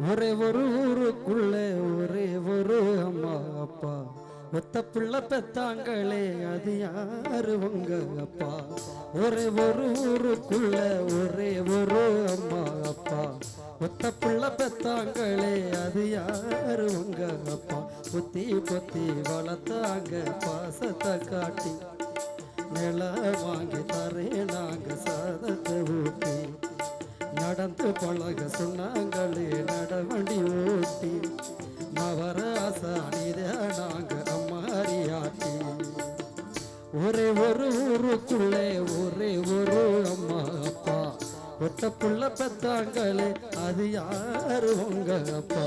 ஒரே ஒரு ஊருக்குள்ளே ஒரே ஒரு அம்மா அப்பா. ஒத்த பிள்ளை பெத்தாங்களே அது யாரு உங்க அப்பா? ஒரே ஒரு ஊருக்குள்ள ஒரே ஒரு அம்மா அப்பா. ஒத்த பிள்ளை பெத்தாங்களே அது யாரு உங்க அப்பா? புத்தி புத்தி வளர்த்தாங்க பாசத்தை காட்டி. நில வாங்கி தரேன் நாங்க சாதத்தை ஊட்டி. நடந்து பழக சொன்னாங்களே நடவண்டி ஓட்டி. நவர ஆசானித நாங்க அம்மாரியாட்டி ஒரே ஒரு ஊருக்குள்ளே ஒரே ஒரு அம்மா அப்பா. ஒட்ட புள்ள பெத்தாங்களே அது யாரு உங்க அப்பா?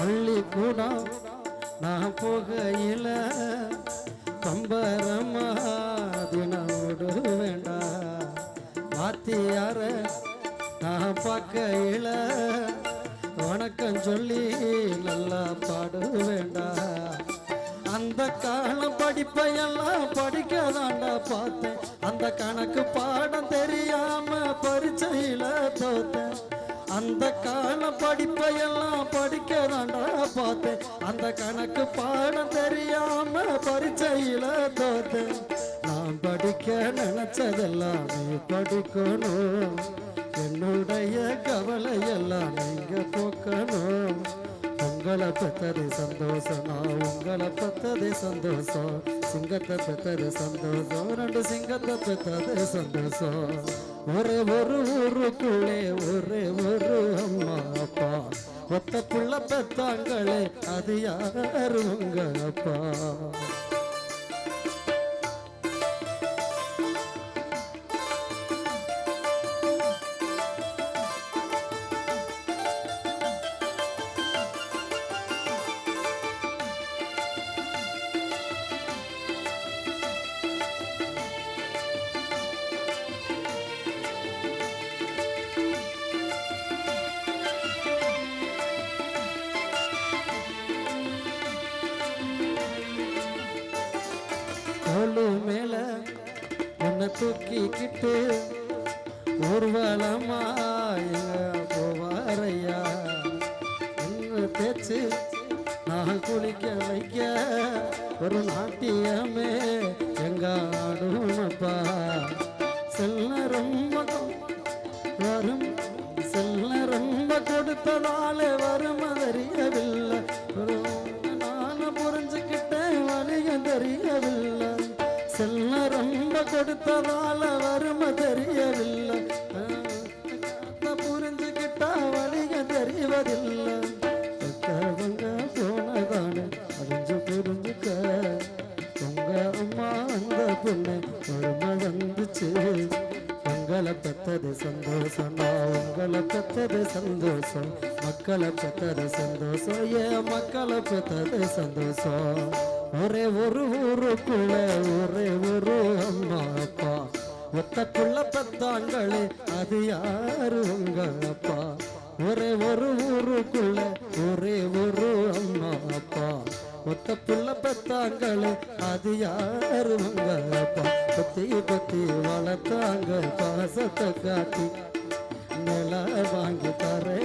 பள்ளிக்கூடம் நான் போகையில் கம்பரமா தினோடு வேண்டா வாத்தியார நான் பார்க்கையில் வணக்கம் சொல்லி நல்லா பாடு வேண்டா அந்த காலம் படிப்பையெல்லாம் படிக்கலாண்டா பார்த்தேன். அந்த கணக்கு பாடம் தெரியாம பரீட்சையில தோத்தேன். அந்த காலம் படிப்பையெல்லாம் படிக்கதாண்டா பார்த்தேன். அந்த கணக்கு பாடம் தெரியாம பரிச்சையில தோத்தேன் நான் படிக்க நினைச்சதெல்லாம் நீ படிக்கணும். என்னுடைய கவலை எல்லாம் நீங்க போக்கணும். உங்களை பெற்றது சந்தோஷம்? நான் உங்களை பெற்றது சந்தோஷம். சிங்கத்தை பெற்றது சந்தோஷம். ரெண்டு சிங்கத்தை பெற்றது சந்தோஷம். ஒரே ஒரு ஊருக்குள்ளே ஒரே ஒரு அம்மா அப்பா. ஒத்த புள்ள பெத்தாங்களே அது யாரு உங்க அப்பா? தோளு மேல உன்னை தூக்கிக்கிட்டு ஊர்வலமா போவாரையா? என்ன பேச்சு நான் குளிக்க வைக்க ஒரு நாட்டியமே எங்க ஆடுமப்பா கொடுத்ததால வறுமை தெரியவில்லை. புரிஞ்சுக்கிட்டா வழிக தெரியவதில்லை பெத்தவங்க போனதானே அழிஞ்சு புரிஞ்சுக்க. உங்க அம்மா அந்த பொண்ணு வறுமை வந்துச்சு. உங்களை பெத்தது சந்தோஷம். நான் உங்களை பெத்தது சந்தோஷம். மக்களை பெத்தது சந்தோஷம். ஏன் மக்களை பெத்தது சந்தோஷம். ஒரே ஒரு ஊருக்குள்ள ஒரே ஒரு அம்மா அப்பா. ஒத்தக்குள்ள பெத்தாங்களே அது யாரு உங்கள் அப்பா? ஒரே ஒரு ஊருக்குள்ள ஒரே ஒரு அம்மா அப்பா. ஒத்த புள்ள பெத்தாங்களே அது யாரு உங்கள் அப்பா? பத்தி பத்தி வளர்த்தாங்க பாசத்தை காட்டி நில வாங்கி தரே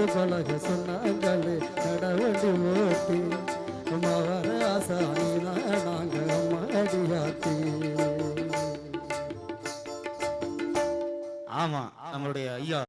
நடந்து பழக சொன்னாங்களே நடவண்டி ஓட்டி மகர ஆசாயினா நாங்கள் மாடியாத்தி ஆமா நம்மளுடைய ஐயா.